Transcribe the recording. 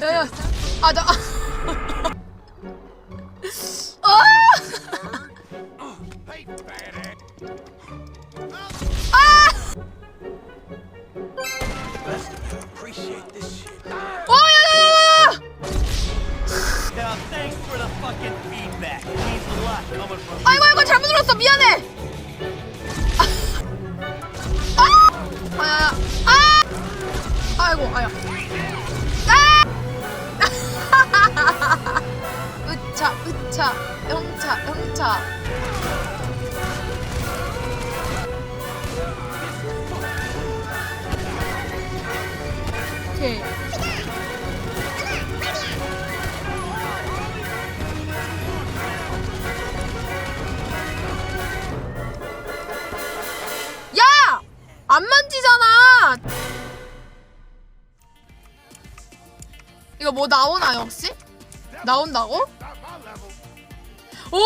야야 아나 아! 어, 아이고 아이고 잘못 눌렀어 미안해. 아이고 아야. 아! 으차 으차 영차. 오케이. 야! 안 만지잖아! 이거 뭐 나오나, 역시? 나온다고? 오!